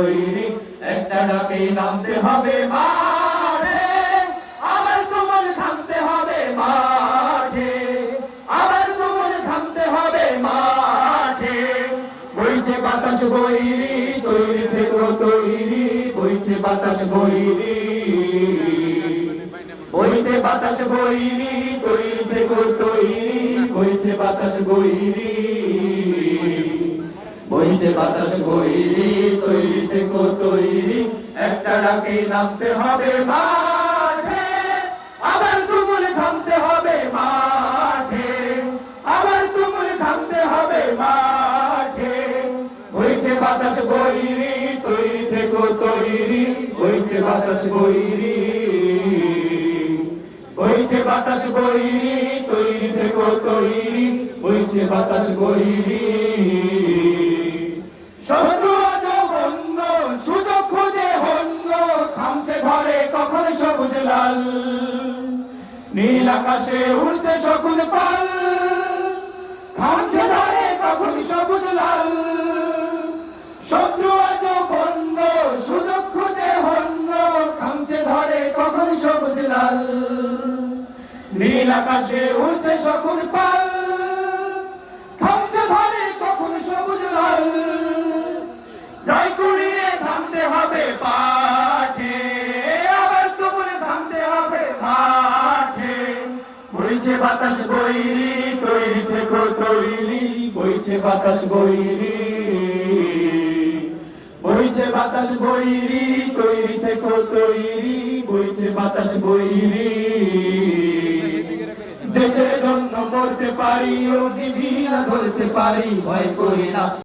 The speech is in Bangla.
তৈরি। একটা ডাকে নামতে হবে মাঠে, আবার তোমার থামতে হবে মাঠে, আবার তোমার থামতে হবে মাঠে। বইছে বাতাস বইরি তৈরি থেকো তৈরি, বইছে বাতাস বইরি বইছে বাতাস বইরি তৈরি থেকো তৈরি, বইছে বাতাস বইরি বইছে বাতাস বইরি তৈরি থেকো তৈরি একটা ডাকে নামতে হবে মাঠে, আবার তুমুল থামতে হবে মাঠে, আবার তুমুল থামতে হবে মাঠে। বইছে বাতাস বইরি তৈরি থেকো তৈরি বইছে বাতাস বইরি। বইছে বাতাস বইরি তৈরি থেকো তৈরি বইছে বাতাস বইরি। খুঁজে লাল। নীল আকাশে উড়ছে শকুন পাল, থামছে ধরে কখন সবুজ লাল। শত্রু আজ বন্য সুযোগ খুঁজে হন্য, থামছে ধরে কখন সবুজ লাল। নীল আকাশে উড়ছে শকুন পাল বইছে বাতাস বইরি, তৈরি থেকো, তৈরি। বইছে বাতাস বইরি। বইছে বাতাস বইরি, তৈরি থেকো, তৈরি। বইছে বাতাস বইরি। দেশের জন্য মরতে পারি অগ্নি ধরতে পারি, ভয় করি না।